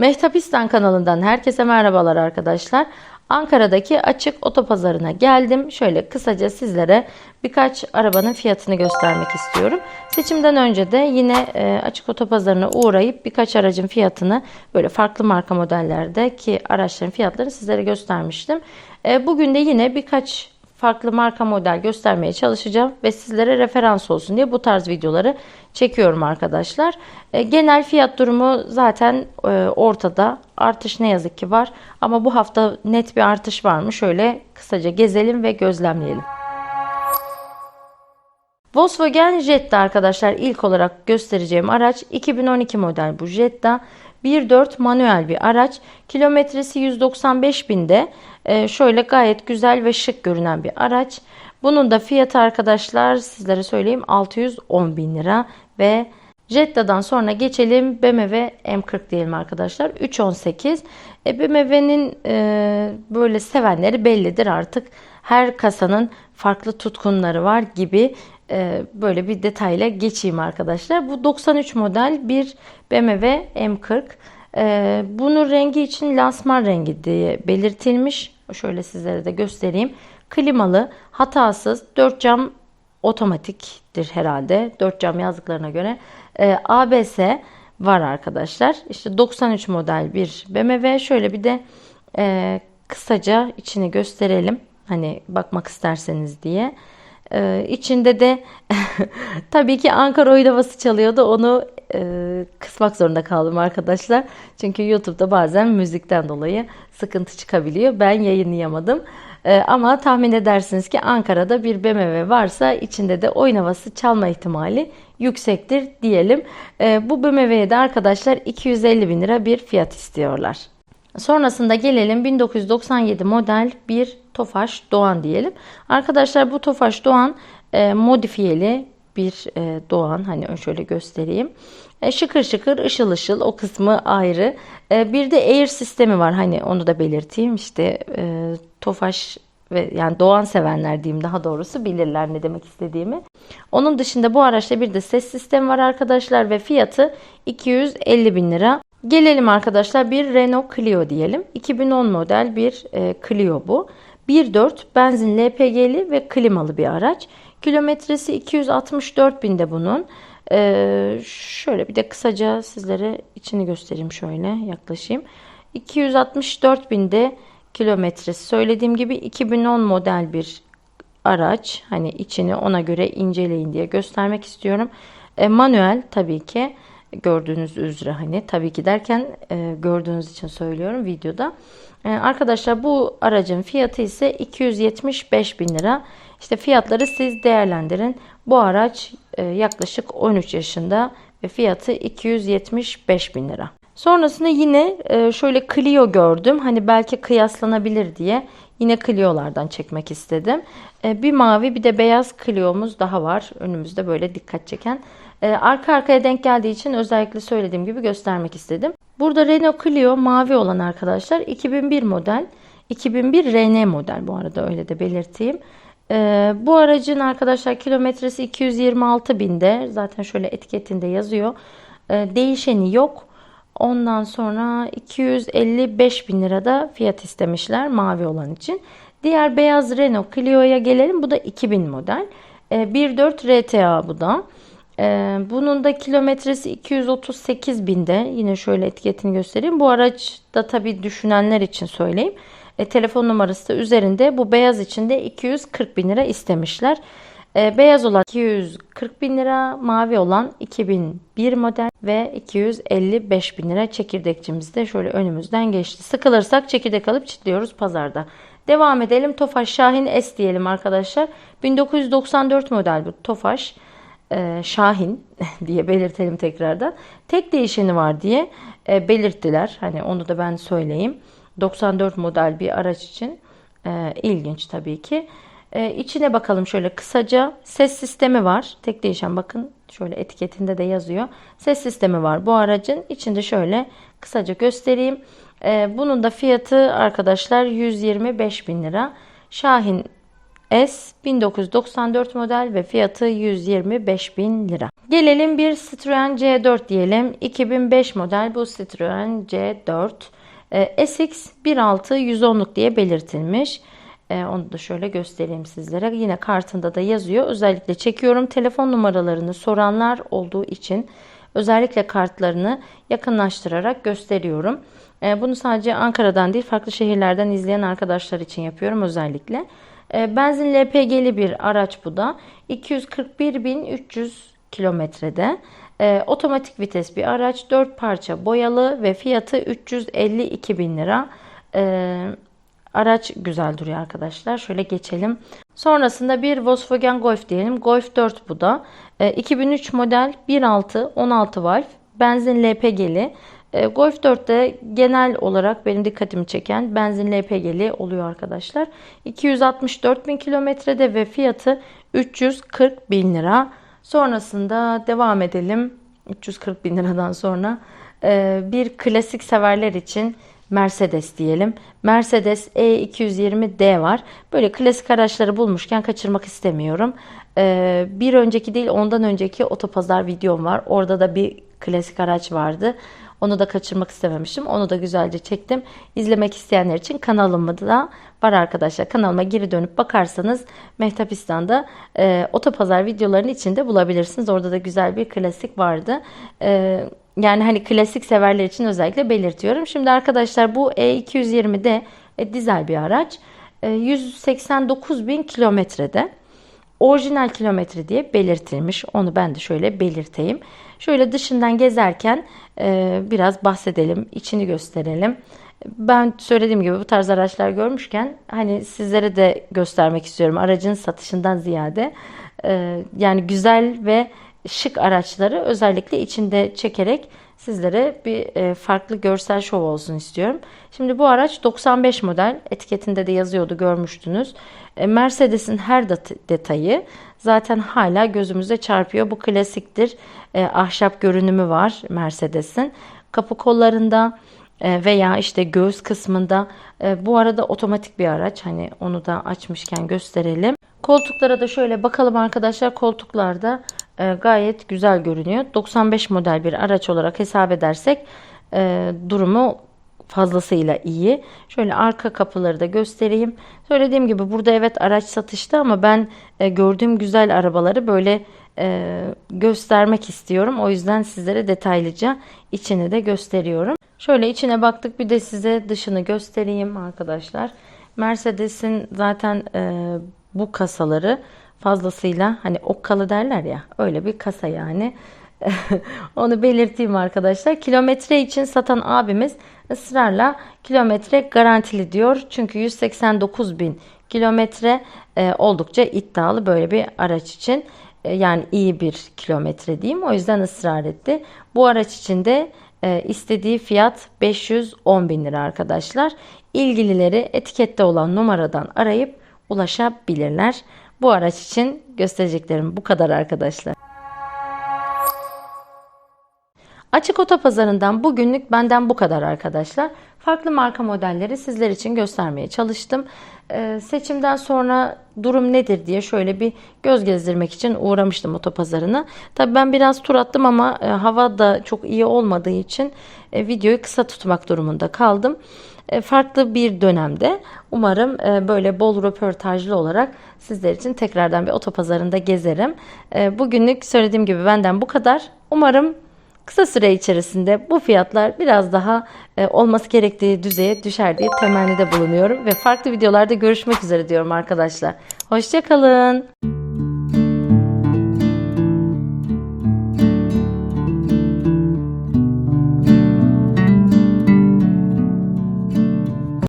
Mehtapistan kanalından herkese merhabalar arkadaşlar. Ankara'daki açık otopazarına geldim. Şöyle kısaca sizlere birkaç arabanın fiyatını göstermek istiyorum. Seçimden önce de yine e, açık otopazarına uğrayıp birkaç aracın fiyatını böyle farklı marka modellerdeki araçların fiyatlarını sizlere göstermiştim. E, bugün de yine birkaç farklı marka model göstermeye çalışacağım ve sizlere referans olsun diye bu tarz videoları çekiyorum arkadaşlar. E, genel fiyat durumu zaten e, ortada. Artış ne yazık ki var ama bu hafta net bir artış var mı? Şöyle kısaca gezelim ve gözlemleyelim. Volkswagen Jetta arkadaşlar ilk olarak göstereceğim araç 2012 model bu Jetta. 1.4 manuel bir araç. Kilometresi 195 binde. Ee, şöyle gayet güzel ve şık görünen bir araç. Bunun da fiyatı arkadaşlar sizlere söyleyeyim 610 bin lira ve Jetta'dan sonra geçelim BMW M40 diyelim arkadaşlar. 318. E, BMW'nin e, böyle sevenleri bellidir artık. Her kasanın farklı tutkunları var gibi e, böyle bir detayla geçeyim arkadaşlar. Bu 93 model bir BMW M40. E, bunun rengi için lansman rengi diye belirtilmiş. Şöyle sizlere de göstereyim. Klimalı, hatasız, 4 cam otomatiktir herhalde. 4 cam yazdıklarına göre. E, ABS var arkadaşlar. İşte 93 model bir BMW. Şöyle bir de e, kısaca içini gösterelim. Hani bakmak isterseniz diye. Ee, içinde de tabii ki Ankara oyun havası çalıyordu. Onu e, kısmak zorunda kaldım arkadaşlar. Çünkü YouTube'da bazen müzikten dolayı sıkıntı çıkabiliyor. Ben yayınlayamadım. E, ama tahmin edersiniz ki Ankara'da bir BMW varsa içinde de oyun havası çalma ihtimali yüksektir diyelim. E, bu BMW'ye de arkadaşlar 250 bin lira bir fiyat istiyorlar. Sonrasında gelelim 1997 model bir Tofaş Doğan diyelim. Arkadaşlar bu Tofaş Doğan e, modifiyeli bir e, Doğan. Hani şöyle göstereyim. E, şıkır şıkır ışıl ışıl o kısmı ayrı. E, bir de air sistemi var. Hani onu da belirteyim. İşte Tofaş ve yani Doğan sevenler diyeyim daha doğrusu bilirler ne demek istediğimi. Onun dışında bu araçta bir de ses sistemi var arkadaşlar ve fiyatı 250 bin lira. Gelelim arkadaşlar bir Renault Clio diyelim. 2010 model bir Clio bu. 1.4 benzin LPG'li ve klimalı bir araç. Kilometresi 264 binde bunun. Ee, şöyle bir de kısaca sizlere içini göstereyim şöyle yaklaşayım. 264 binde kilometresi. Söylediğim gibi 2010 model bir araç. Hani içini ona göre inceleyin diye göstermek istiyorum. E, manuel tabii ki gördüğünüz üzere hani tabii ki derken e, gördüğünüz için söylüyorum videoda. E, arkadaşlar bu aracın fiyatı ise 275 bin lira. İşte fiyatları siz değerlendirin. Bu araç e, yaklaşık 13 yaşında ve fiyatı 275 bin lira. Sonrasında yine e, şöyle Clio gördüm. Hani belki kıyaslanabilir diye yine Clio'lardan çekmek istedim. E, bir mavi bir de beyaz Clio'muz daha var. Önümüzde böyle dikkat çeken. E, arka arkaya denk geldiği için özellikle söylediğim gibi göstermek istedim. Burada Renault Clio mavi olan arkadaşlar 2001 model. 2001 RN model bu arada öyle de belirteyim. Ee, bu aracın arkadaşlar kilometresi 226 binde. Zaten şöyle etiketinde yazıyor. Ee, değişeni yok. Ondan sonra 255 bin lirada fiyat istemişler mavi olan için. Diğer beyaz Renault Clio'ya gelelim. Bu da 2000 model. Ee, 1.4 RTA bu da. Ee, bunun da kilometresi 238 binde. Yine şöyle etiketini göstereyim. Bu araç da tabii düşünenler için söyleyeyim. E, telefon numarası da üzerinde. Bu beyaz için de 240 bin lira istemişler. E, beyaz olan 240 bin lira, mavi olan 2001 model ve 255 bin lira çekirdekçimiz de şöyle önümüzden geçti. Sıkılırsak çekirdek alıp çitliyoruz pazarda. Devam edelim. Tofaş Şahin S diyelim arkadaşlar. 1994 model bu Tofaş. E, Şahin diye belirtelim tekrardan. Tek değişeni var diye e, belirttiler. Hani onu da ben söyleyeyim. 94 model bir araç için e, ilginç tabii ki. E, içine bakalım şöyle kısaca. Ses sistemi var. Tek değişen bakın şöyle etiketinde de yazıyor. Ses sistemi var bu aracın. İçinde şöyle kısaca göstereyim. E, bunun da fiyatı arkadaşlar 125 bin lira. Şahin S 1994 model ve fiyatı 125 bin lira. Gelelim bir Citroen C4 diyelim. 2005 model bu Citroen C4. Ee, SX 1.6 110'luk diye belirtilmiş. Ee, onu da şöyle göstereyim sizlere. Yine kartında da yazıyor. Özellikle çekiyorum. Telefon numaralarını soranlar olduğu için özellikle kartlarını yakınlaştırarak gösteriyorum. Ee, bunu sadece Ankara'dan değil farklı şehirlerden izleyen arkadaşlar için yapıyorum özellikle. Ee, benzin LPG'li bir araç bu da. 241.300 kilometrede. Ee, otomatik vites bir araç. 4 parça boyalı ve fiyatı 352 bin lira. Ee, araç güzel duruyor arkadaşlar. Şöyle geçelim. Sonrasında bir Volkswagen Golf diyelim. Golf 4 bu da. Ee, 2003 model 1.6 16 valve. Benzin LPG'li. Ee, Golf 4'te genel olarak benim dikkatimi çeken benzin LPG'li oluyor arkadaşlar. 264 bin kilometrede ve fiyatı 340 bin lira. Sonrasında devam edelim. 340 bin liradan sonra e, bir klasik severler için Mercedes diyelim. Mercedes E220D var. Böyle klasik araçları bulmuşken kaçırmak istemiyorum. E, bir önceki değil ondan önceki otopazar videom var. Orada da bir klasik araç vardı. Onu da kaçırmak istememiştim. Onu da güzelce çektim. İzlemek isteyenler için kanalımda da var arkadaşlar. Kanalıma geri dönüp bakarsanız Mehtapistan'da e, otopazar videolarının içinde bulabilirsiniz. Orada da güzel bir klasik vardı. E, yani hani klasik severler için özellikle belirtiyorum. Şimdi arkadaşlar bu E220'de e, dizel bir araç. E, 189 bin kilometrede. Orijinal kilometre diye belirtilmiş. Onu ben de şöyle belirteyim. Şöyle dışından gezerken e, biraz bahsedelim, içini gösterelim. Ben söylediğim gibi bu tarz araçlar görmüşken hani sizlere de göstermek istiyorum aracın satışından ziyade. E, yani güzel ve şık araçları özellikle içinde çekerek sizlere bir e, farklı görsel şov olsun istiyorum. Şimdi bu araç 95 model etiketinde de yazıyordu görmüştünüz. E, Mercedes'in her detayı zaten hala gözümüze çarpıyor. Bu klasiktir. E, ahşap görünümü var Mercedes'in. Kapı kollarında veya işte göğüs kısmında bu arada otomatik bir araç hani onu da açmışken gösterelim. Koltuklara da şöyle bakalım arkadaşlar koltuklarda e, gayet güzel görünüyor. 95 model bir araç olarak hesap edersek e, durumu fazlasıyla iyi. Şöyle arka kapıları da göstereyim. Söylediğim gibi burada evet araç satışta ama ben e, gördüğüm güzel arabaları böyle e, göstermek istiyorum. O yüzden sizlere detaylıca içini de gösteriyorum. Şöyle içine baktık bir de size dışını göstereyim arkadaşlar. Mercedes'in zaten e, bu kasaları fazlasıyla hani okkalı derler ya öyle bir kasa yani. Onu belirteyim arkadaşlar. Kilometre için satan abimiz ısrarla kilometre garantili diyor. Çünkü 189 bin kilometre e, oldukça iddialı böyle bir araç için. E, yani iyi bir kilometre diyeyim. O yüzden ısrar etti. Bu araç için de e, istediği fiyat 510 bin lira arkadaşlar. İlgilileri etikette olan numaradan arayıp ulaşabilirler. Bu araç için göstereceklerim bu kadar arkadaşlar. Açık Otopazarı'ndan bugünlük benden bu kadar arkadaşlar. Farklı marka modelleri sizler için göstermeye çalıştım. Ee, seçimden sonra durum nedir diye şöyle bir göz gezdirmek için uğramıştım otopazarına. Tabii ben biraz tur attım ama e, hava da çok iyi olmadığı için e, videoyu kısa tutmak durumunda kaldım. E, farklı bir dönemde umarım e, böyle bol röportajlı olarak sizler için tekrardan bir otopazarında gezerim. E, bugünlük söylediğim gibi benden bu kadar. Umarım kısa süre içerisinde bu fiyatlar biraz daha olması gerektiği düzeye düşer diye temennide bulunuyorum ve farklı videolarda görüşmek üzere diyorum arkadaşlar. Hoşçakalın.